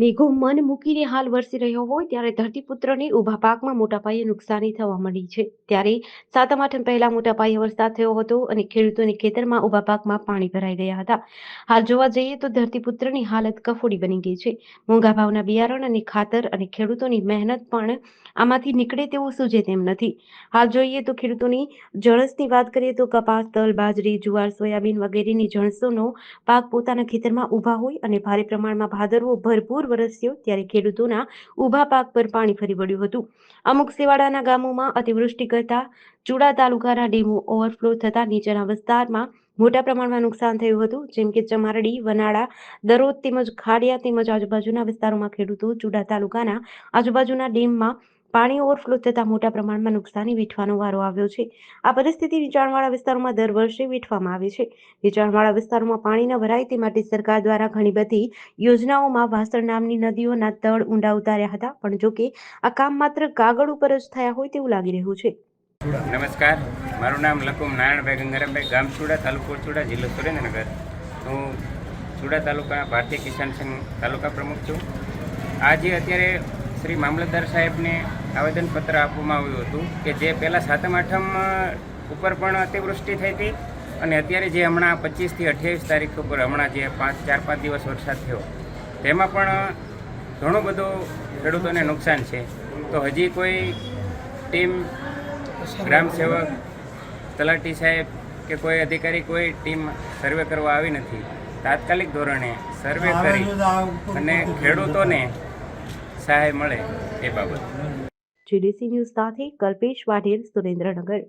મેઘો મન મૂકીને હાલ વરસી રહ્યો હોય ત્યારે ધરતીપુત્રને ઊભા પાકમાં મોટા પાયે નુકસાની થવા માંડી છે. ત્યારે સાતમ આઠમ પહેલા મોટા પાયે વરસાદ થયો હતો અને ખેડૂતોને ખેતરમાં ઊભા પાકમાં પાણી ભરાઈ ગયા હતા. હાલ જોવા જઈએ તો ધરતીપુત્રની હાલત કફોડી બની ગઈ છે. મોંઘા ભાવના બિયારણ અને ખાતર અને ખેડૂતોની મહેનત પણ આમાંથી નીકળે તેવું સૂજે તેમ નથી. હાલ જોઈએ તો ખેડૂતોની જણસની વાત કરીએ તો કપાસ, તલ, બાજરી, જુવાર, સોયાબીન વગેરેની જણસોનો પાક પોતાના ખેતરમાં ઊભા હોય અને ભારે પ્રમાણમાં ભાદરવો ભરપૂર વરસ્યો ત્યારે ખેડૂતોના ઊભા પાક પર પાણી ફરી વળ્યું હતું. અમુક સેવાડાના ગામોમાં અતિવૃષ્ટિ કરતા ચુડા તાલુકાના ડેમો ઓવરફ્લો થતા નીચેના વિસ્તારમાં મોટા પ્રમાણમાં નુકસાન થયું હતું. જેમ કે ચમારડી, વનાળા, દરોદ તેમજ ખાડિયા તેમજ આજુબાજુના વિસ્તારોમાં ખેડૂતો ચુડા તાલુકાના આજુબાજુના ડેમમાં પાણી ઓવરફ્લો થતા મોટા પ્રમાણમાં નુકસાની વેઠવાનો વારો આવ્યો છે. આ પરિસ્થિતિ નીચાણવાળા વિસ્તારોમાં દર વર્ષે વેઠવામાં આવે છે. નીચાણવાળા વિસ્તારોમાં પાણી ન ભરાય તે માટે સરકાર દ્વારા ઘણી બધી યોજનાઓમાં વાસણ નામની નદીઓના તળ ઊંડા ઉતાર્યા હતા. પણ જોકે આ કામ માત્ર કાગળ ઉપર જ થયા હોય તેવું લાગી રહ્યું છે. નમસ્કાર. મારું નામ લકુમ નારાયણભાઈ ગંગારામભાઈ, ગામ ચુડા, તાલુકો ચુડા, જિલ્લો સુરેન્દ્રનગર. હું ચુડા તાલુકાના ભારતીય કિસાન સંઘ તાલુકા પ્રમુખ છું. આજે અત્યારે શ્રી મામલતદાર સાહેબને આવેદનપત્ર આપવામાં આવ્યું હતું કે જે પહેલાં સાતમ આઠમ ઉપર પણ અતિવૃષ્ટિ થઈ હતી અને અત્યારે જે હમણાં પચીસથી અઠ્યાવીસ તારીખ ઉપર હમણાં જે પાંચ ચાર પાંચ દિવસ વરસાદ થયો તેમાં પણ ઘણું બધું ખેડૂતોને નુકસાન છે તો હજી કોઈ ટીમ ગ્રામ સેવક તલાટી સાહેબ કે કોઈ અધિકારી કોઈ ટીમ સર્વે કરવા આવી નથી તાત્કાલિક ધોરણે સર્વે કરી અને ખેડૂતોને સહાય મળે એ બાબત. જીડીસી ન્યૂઝ સાથે કલ્પેશ વાઢેર સુરેન્દ્રનગર.